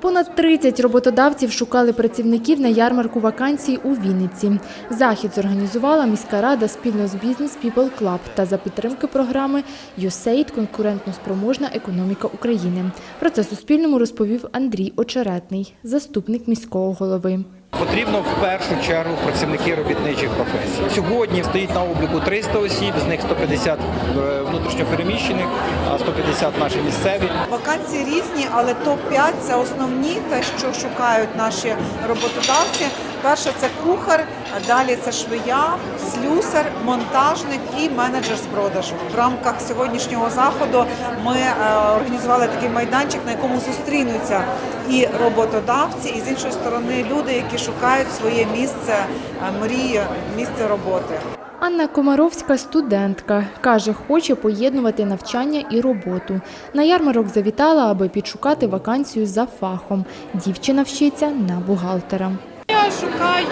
Понад 30 роботодавців шукали працівників на ярмарку вакансій у Вінниці. Захід зорганізувала міська рада спільно з Бізнес People Club та за підтримки програми «USAID. Конкурентноспроможна економіка України. Про це Суспільному розповів Андрій Очеретний, заступник міського голови. Потрібно в першу чергу працівники робітничих професій. Сьогодні стоїть на обліку 300 осіб, з них 150 е, внутрішньопереміщених, а 150 наші місцеві. Вакансії різні, але топ-5 це основні, те, що шукають наші роботодавці. Перше це кухар, а далі це швея, слюсар, монтажник і менеджер з продажу. В рамках сьогоднішнього заходу ми е, організували такий майданчик, на якому зустрінуться і роботодавці, і з іншої сторони люди, які шукають своє місце е, мрії, місце роботи. Анна Комаровська студентка. Каже, хоче поєднувати навчання і роботу. На ярмарок завітала, аби підшукати вакансію за фахом. Дівчина вчиться на бухгалтера. Я шукаю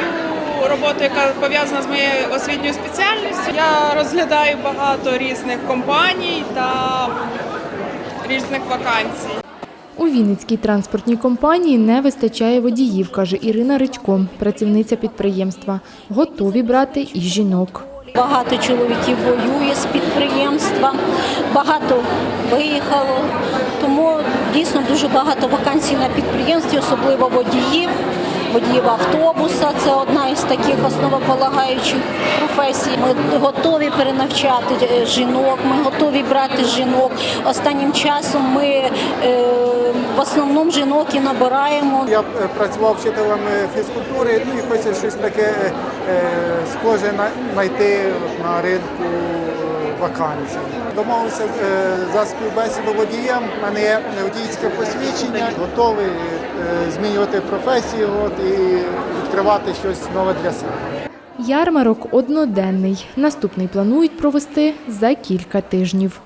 роботу, яка пов'язана з моєю освітньою спеціальністю. Я розглядаю багато різних компаній та різних вакансій. Вінницькій транспортній компанії не вистачає водіїв, каже Ірина Редько, працівниця підприємства. Готові брати і жінок. Багато чоловіків воює з підприємства, багато виїхало. Тому дійсно дуже багато вакансій на підприємстві, особливо водіїв, водіїв автобуса. Це одна із таких основополагаючих професій. Ми готові перенавчати е, жінок, ми готові брати жінок. Останнім часом ми е, в основному жінок і набираємо. Я е, працював вчителем е, фізкультури ну, і хочу щось таке е, схоже на знайти на ринку вакансій. Домовився за співбесіду водієм. У мене є водійське посвідчення, готовий змінювати професію от, і відкривати щось нове для себе. Ярмарок одноденний. Наступний планують провести за кілька тижнів.